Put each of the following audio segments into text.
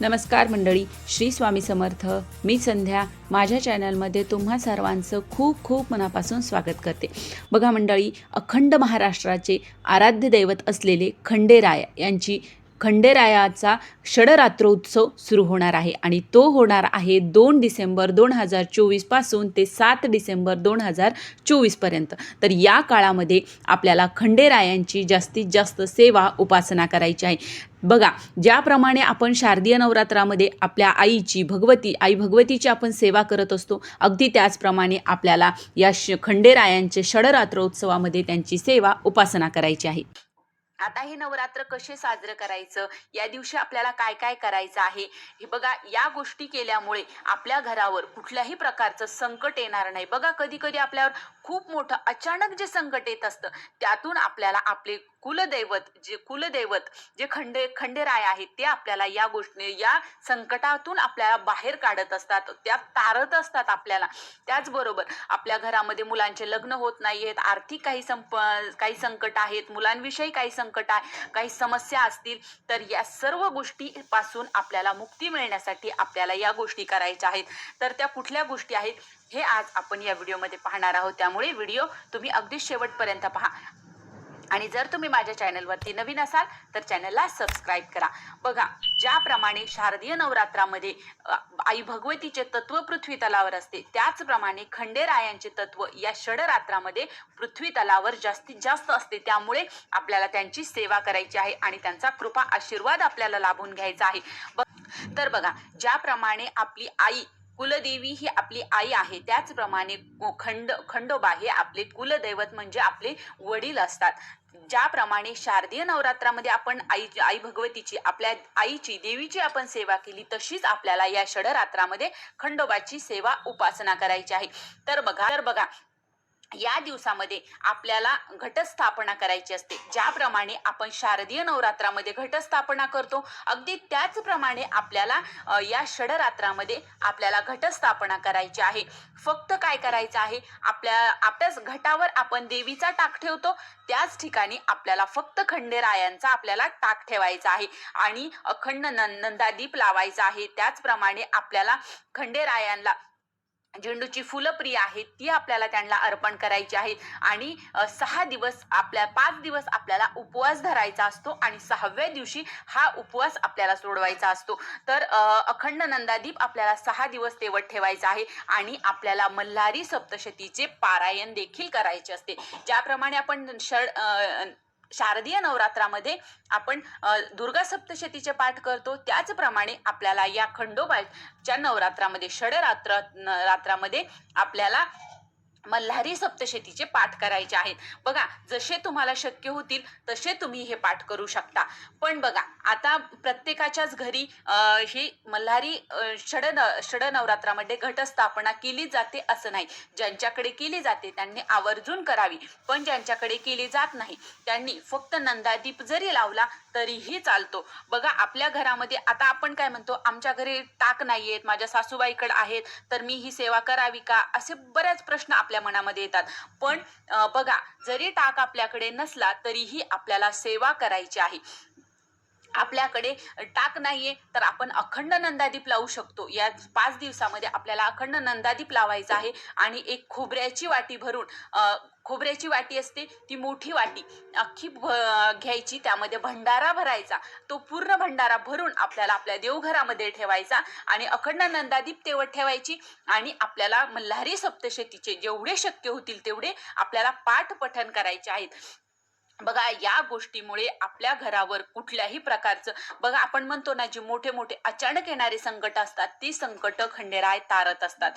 नमस्कार मंडळी श्री स्वामी समर्थ. मी संध्या. माझ्या चॅनलमध्ये तुम्हा सर्वांचं खूप खूप मनापासून स्वागत करते. बघा मंडळी अखंड महाराष्ट्राचे आराध्य दैवत असलेले खंडेराय यांची खंडेरायाचा षडरात्रोत्सव सुरू होणार आहे आणि तो होणार आहे दोन डिसेंबर दोन हजार चोवीसपासून ते सात डिसेंबर दोन हजार चोवीसपर्यंत तर या काळामध्ये आपल्याला खंडेरायांची जास्तीत जास्त सेवा उपासना करायची आहे. बघा ज्याप्रमाणे आपण शारदीय नवरात्रामध्ये आपल्या आईची भगवती आई भगवतीची आपण सेवा करत असतो अगदी त्याचप्रमाणे आपल्याला या श खंडेरायांचे षडरात्रोत्सवामध्ये त्यांची सेवा उपासना करायची आहे. आता हे नवरात्र कसे साजरं करायचं? या दिवशी आपल्याला काय काय करायचं आहे? हे बघा या गोष्टी केल्यामुळे आपल्या घरावर कुठल्याही प्रकारचं संकट येणार नाही. बघा कधी कधी आपल्यावर खूप मोठं अचानक जे संकट येत असतं त्यातून आपल्याला आपले कुलदैवत जे कुलदैवत जे खंडे खंडेराय आहेत ते आपल्याला या गोष्टी या संकटातून आपल्याला बाहेर काढत असतात त्या तारत असतात आपल्याला. त्याचबरोबर आपल्या घरामध्ये मुलांचे लग्न होत नाही आहेत आर्थिक काही संप काही संकट आहेत मुलांविषयी काही संकट आहे काही समस्या असतील तर या सर्व गोष्टीपासून आपल्याला मुक्ती मिळण्यासाठी आपल्याला या गोष्टी करायच्या आहेत. तर त्या कुठल्या गोष्टी आहेत? हे आज आपण या व्हिडिओमध्ये पाहणार आहोत. त्यामुळे व्हिडिओ तुम्ही अगदी शेवटपर्यंत पहा. आणि जर तुम्ही माझ्या चॅनलवरती नवीन असाल तर चॅनलला सबस्क्राईब करा. बघा ज्याप्रमाणे शारदीय नवरात्रामध्ये आई भगवतीचे तत्व पृथ्वी तलावर असते त्याचप्रमाणे खंडेरायांचे तत्व या षडरात्रामध्ये पृथ्वी तलावर जास्तीत जास्त असते. त्यामुळे आपल्याला त्यांची सेवा करायची आहे आणि त्यांचा कृपा आशीर्वाद आपल्याला लाभून घ्यायचा आहे. तर बघा ज्याप्रमाणे आपली आई कुलदेवी ही आपली आई आहे. त्याचप्रमाणे खंड खंडोबा हे आपले कुलदैवत म्हणजे आपले वडील असतात. ज्याप्रमाणे शारदीय नवरात्रामध्ये आपण आई आई भगवतीची आपल्या आईची देवीची आपण सेवा केली तशीच आपल्याला या षडरात्रामध्ये खंडोबाची सेवा उपासना करायची आहे. तर बघा तर बघा या दिवसामध्ये आपल्याला घटस्थापना करायची असते. ज्याप्रमाणे आपण शारदीय नवरात्रामध्ये घटस्थापना करतो अगदी त्याचप्रमाणे आपल्याला या षडरात्रामध्ये आपल्याला घटस्थापना करायची आहे. फक्त काय करायचं आहे? आपल्या आपल्याच घटावर आपण देवीचा टाक ठेवतो त्याच ठिकाणी आपल्याला फक्त खंडेरायांचा आपल्याला टाक ठेवायचा आहे. आणि अखंड नंदादीप लावायचा आहे. त्याचप्रमाणे आपल्याला खंडेरायांना झेंडूची फुलं प्रिय आहेत ती आपल्याला त्यांना अर्पण करायची आहेत आणि सहा दिवस आपल्या पाच दिवस आपल्याला उपवास धरायचा असतो आणि सहाव्या दिवशी हा उपवास आपल्याला सोडवायचा असतो. तर अखंड नंदादीप आपल्याला सहा दिवस तेवत ठेवायचा आहे आणि आपल्याला मल्हारी सप्तशतीचे पारायण देखील करायचे असते. ज्याप्रमाणे आपण षड शारदीय नवरात्रामध्ये आपण दुर्गा सप्तशतीचे पाठ करतो. त्याचप्रमाणे आपल्याला या खंडोबाच्या नवरात्रामध्ये षडरात्र रात्रामध्ये आपल्याला मल्हारी सप्तशतीचे पाठ करायचे आहेत. बघा जसे तुम्हाला शक्य होतील तसे तुम्ही हे पाठ करू शकता. पण बघा आता प्रत्येकाच्याच घरी ही मल्हारी षड षड नवरात्रामध्ये घटस्थापना केली जाते असं नाही. ज्यांच्याकडे केली जाते त्यांनी आवर्जून करावी. पण ज्यांच्याकडे केली जात नाही त्यांनी फक्त नंदादीप जरी लावला तरीही चालतो. बघा आपल्या घरामध्ये आता आपण काय म्हणतो आमच्या घरी टाक नाही आहेत माझ्या सासूबाईकडे आहेत तर मी ही सेवा करावी का? असे बऱ्याच प्रश्न आपल्या मनामध्ये येतात. पण बघा जरी टाक आपल्याकडे नसला तरीही आपल्याला सेवा करायची आहे. आपल्याकडे टाक नाहीये तर आपण अखंड नंदादीप लावू शकतो. या पाच दिवसामध्ये आपल्याला अखंड नंदादीप लावायचा आहे आणि एक खोबऱ्याची वाटी भरून खोबऱ्याची वाटी असते ती मोठी वाटी. अख्खी भ- घ्यायची त्यामध्ये भंडारा भरायचा. तो पूर्ण भंडारा भरून आपल्याला आपल्या देवघरामध्ये ठेवायचा आणि अखंड नंदादीप तेवत ठेवायची आणि आपल्याला मल्हारी सप्तशतीचे जेवढे शक्य होतील तेवढे आपल्याला पाठ पठण करायचे आहेत. बघा या गोष्टीमुळे आपल्या घरावर कुठल्याही प्रकारचं बघा आपण म्हणतो ना जे मोठे मोठे अचानक येणारे संकट असतात ती संकट खंडेराय तारत असतात.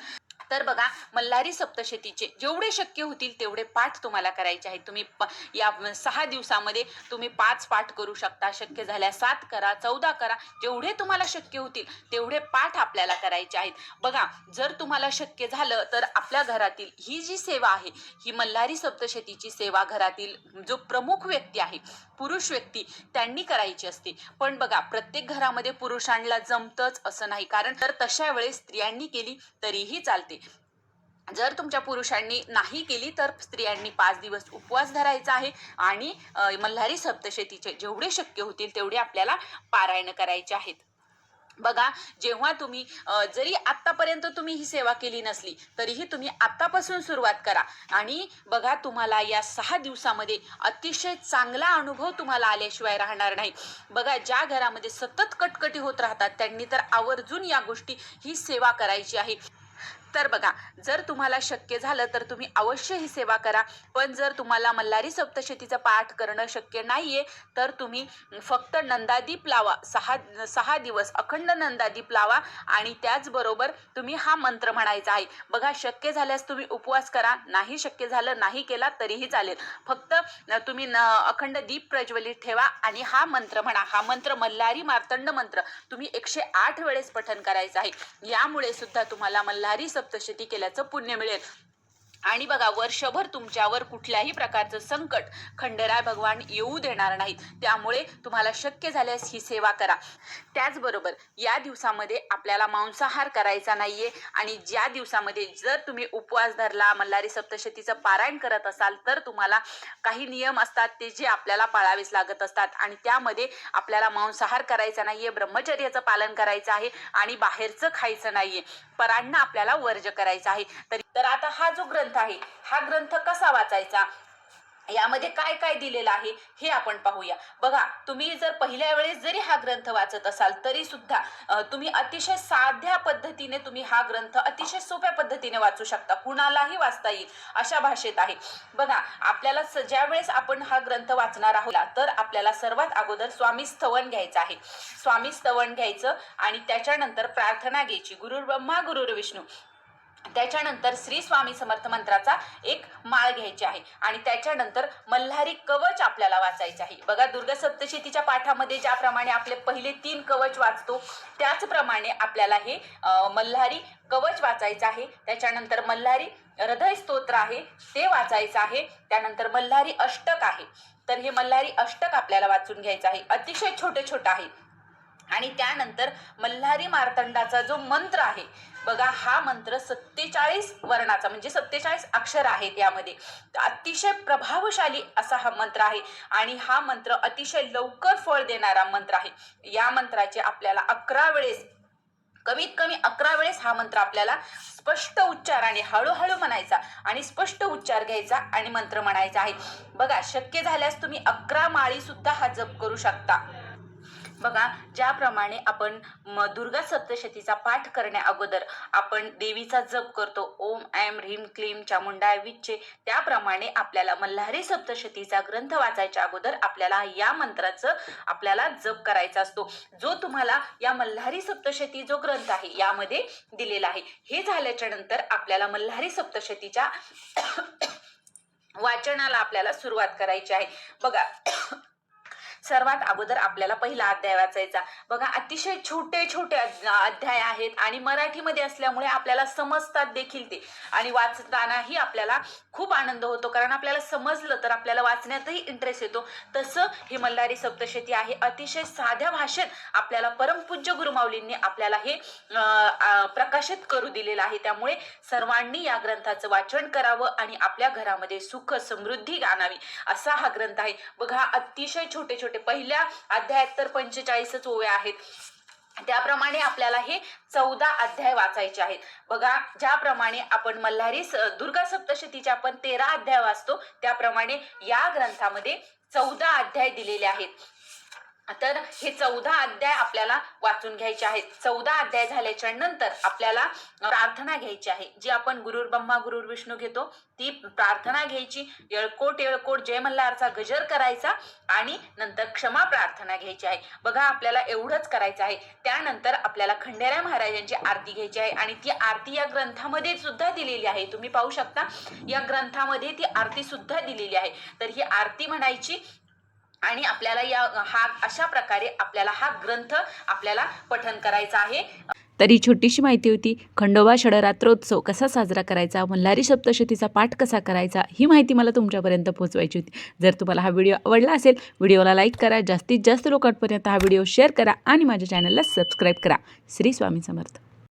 तर बघा मल्हारी सप्तशतीचे जेवढे शक्य होतील तेवढे पाठ तुम्हाला करायचे आहेत. तुम्ही प- या सहा दिवसामध्ये तुम्ही पाच पाठ करू शकता. शक्य झाल्या सात करा चौदा करा. जेवढे तुम्हाला शक्य होतील तेवढे पाठ आपल्याला करायचे आहेत. बघा जर तुम्हाला शक्य झालं तर आपल्या घरातील ही जी सेवा आहे ही मल्हारी सप्तशतीची सेवा घरातील जो प्रमुख व्यक्ती आहे पुरुष व्यक्ती त्यांनी करायची असते. पण बघा प्रत्येक घरामध्ये पुरुषांना जमतच असं नाही. कारण तर तशा वेळेस स्त्रियांनी केली तरीही चालते. जर तुमच्या पुरुषांनी नाही केली तर स्त्रियांनी पाच दिवस उपवास धरायचा आहे आणि मल्हारी सप्तशतीचे जेवढे शक्य होतील तेवढे आपल्याला पारायण करायचे आहेत. बघा जेव्हा तुम्ही जरी आत्तापर्यंत तुम्ही ही सेवा केली नसली तरीही तुम्ही आत्तापासून सुरुवात करा. आणि बघा तुम्हाला या सहा दिवसामध्ये अतिशय चांगला अनुभव तुम्हाला आल्याशिवाय राहणार नाही. बघा ज्या घरामध्ये सतत कटकटी होत राहतात त्यांनी तर आवर्जून या गोष्टी ही सेवा करायची आहे. तर बघा जर तुम्हाला शक्य झालं तर तुम्ही अवश्य ही सेवा करा. पण जर तुम्हाला मल्हारी सप्तशतीचा पाठ करणं शक्य नाहीये तर तुम्ही फक्त नंदादीप लावा. सहा सहा दिवस अखंड नंदादीप लावा आणि त्याचबरोबर तुम्ही हा मंत्र म्हणायचा आहे. बघा शक्य झाल्यास तुम्ही उपवास करा. नाही शक्य झालं नाही केला तरीही चालेल. फक्त तुम्ही न अखंड दीप प्रज्वलित ठेवा आणि हा मंत्र म्हणा. हा मंत्र मल्हारी मार्तंड मंत्र. तुम्ही एकशे आठ वेळेस पठन करायचं आहे. यामुळे सुद्धा तुम्हाला मल्हारी सप्तशती केल्याचं पुण्य मिळेल. आणि बघा वर्षभर तुमच्यावर कुठल्याही प्रकारचं संकट खंडराय भगवान येऊ देणार नाहीत. त्यामुळे तुम्हाला शक्य झाल्यास ही सेवा करा. त्याचबरोबर या दिवसामध्ये आपल्याला मांसाहार करायचा नाहीये आणि ज्या दिवसामध्ये जर तुम्ही उपवास धरला मल्हारी सप्तशतीचं पारायण करत असाल तर तुम्हाला काही नियम असतात ते जे आपल्याला पाळावेच लागत असतात. आणि त्यामध्ये आपल्याला मांसाहार करायचा नाहीये ब्रह्मचर्याचं पालन करायचं आहे आणि बाहेरचं खायचं नाहीये. परांना आपल्याला वर्ज करायचं आहे. तर तर आता हा जो ग्रंथ आहे हा ग्रंथ कसा वाचायचा? यामध्ये काय काय दिलेलं आहे हे आपण पाहूया. बघा तुम्ही जर पहिल्या वेळेस जरी हा ग्रंथ वाचत असाल तरी सुद्धा तुम्ही अतिशय साध्या पद्धतीने तुम्ही हा ग्रंथ अतिशय सोप्या पद्धतीने वाचू शकता. कुणालाही वाचता येईल अशा भाषेत आहे. बघा आपल्याला स- ज्या वेळेस आपण हा ग्रंथ वाचणार आहोत तर आपल्याला सर्वात अगोदर स्वामी स्तवन घ्यायचं आहे. स्वामी स्तवन घ्यायचं आणि त्याच्यानंतर प्रार्थना घ्यायची. गुरुर ब्रह्मा गुरुर विष्णू. त्याच्यानंतर श्री स्वामी समर्थ मंत्राचा एक माळ घ्यायची आहे. आणि त्याच्यानंतर मल्हारी कवच आपल्याला वाचायचे आहे. बघा दुर्गा सप्तशतीच्या पाठामध्ये ज्याप्रमाणे आपले पहिले तीन कवच वाचतो त्याचप्रमाणे आपल्याला हे मल्हारी कवच वाचायचं आहे. त्याच्यानंतर मल्हारी हृदय स्तोत्र आहे ते वाचायचं आहे. त्यानंतर मल्हारी अष्टक आहे. तर हे मल्हारी अष्टक आपल्याला वाचून घ्यायचं आहे. अतिशय छोटे छोटं आहे. आणि त्यानंतर मल्हारी मार्तंडाचा जो मंत्र आहे बघा हा मंत्र सत्तेचाळीस वर्णाचा म्हणजे सत्तेचाळीस अक्षर आहेत यामध्ये. अतिशय प्रभावशाली असा हा मंत्र आहे आणि हा मंत्र अतिशय लवकर फळ देणारा मंत्र आहे. या मंत्राचे आपल्याला अकरा वेळेस कमीत कमी अकरा वेळेस हा मंत्र आपल्याला स्पष्ट उच्चाराने हळूहळू म्हणायचा आणि स्पष्ट उच्चार घ्यायचा आणि मंत्र म्हणायचा आहे. बघा शक्य झाल्यास तुम्ही अकरा माळी सुद्धा हा जप करू शकता. बघा ज्याप्रमाणे आपण म दुर्गा सप्तशतीचा पाठ करण्या अगोदर आपण देवीचा जप करतो ओम ऐम ह्रीम क्लीम चामुंडा विच्चे त्याप्रमाणे आपल्याला मल्हारी सप्तशतीचा ग्रंथ वाचायच्या अगोदर आपल्याला या मंत्राचं आपल्याला जप करायचा असतो. जो तुम्हाला या मल्हारी सप्तशती जो ग्रंथ आहे यामध्ये दिलेला आहे. हे झाल्याच्यानंतर आपल्याला मल्हारी सप्तशतीच्या वाचनाला आपल्याला सुरुवात करायची आहे. बघा सर्वात अगोदर आपल्याला पहिला अध्याय वाचायचा. बघा अतिशय छोटे छोटे अध्याय आहेत आणि मराठीमध्ये असल्यामुळे आपल्याला समजतात देखील ते. आणि वाचतानाही आपल्याला खूप आनंद होतो. कारण आपल्याला समजलं तर आपल्याला वाचण्यातही इंटरेस्ट येतो. तसं हे मल्हारी सप्तशती आहे. अतिशय साध्या भाषेत आपल्याला परमपूज्य गुरुमाऊलींनी आपल्याला हे प्रकाशित करू दिलेलं आहे. त्यामुळे सर्वांनी या ग्रंथाचं वाचन करावं आणि आपल्या घरामध्ये सुख समृद्धी आणावी असा हा ग्रंथ आहे. बघा अतिशय छोटे छोटे पहिल्या अध्यायात तर पंचेचाळीसच ओव्या आहेत. त्याप्रमाणे आपल्याला हे चौदा अध्याय वाचायचे आहेत. बघा ज्याप्रमाणे आपण मल्हारी दुर्गा सप्तशतीचे आपण तेरा अध्याय वाचतो त्याप्रमाणे या ग्रंथामध्ये चौदा अध्याय दिलेले आहेत. तर हे चौदा अध्याय आपल्याला वाचून घ्यायचे आहेत. चौदा अध्याय झाल्याच्यानंतर आपल्याला प्रार्थना घ्यायची आहे. जी आपण गुरुर ब्रह्मा गुरुर विष्णू घेतो ती प्रार्थना घ्यायची. येळकोट येळकोट जय मल्हारचा गजर करायचा आणि नंतर क्षमा प्रार्थना घ्यायची आहे. बघा आपल्याला एवढंच करायचं आहे. त्यानंतर आपल्याला खंडेराय महाराजांची आरती घ्यायची आहे आणि ती आरती या ग्रंथामध्ये सुद्धा दिलेली आहे. तुम्ही पाहू शकता या ग्रंथामध्ये ती आरती सुद्धा दिलेली आहे. तर ही आरती म्हणायची आणि आपल्याला या हा अशा प्रकारे आपल्याला हा ग्रंथ आपल्याला पठन करायचा आहे. तरी छोटीशी माहिती होती खंडोबा षडरात्रोत्सव कसा साजरा करायचा मल्हारी सप्तशतीचा पाठ कसा करायचा ही माहिती मला तुमच्यापर्यंत पोहोचवायची होती. जर तुम्हाला हा व्हिडिओ आवडला असेल व्हिडिओला लाईक करा जास्तीत जास्त लोकांपर्यंत हा व्हिडिओ शेअर करा आणि माझ्या चॅनलला सबस्क्राईब करा. श्री स्वामी समर्थ.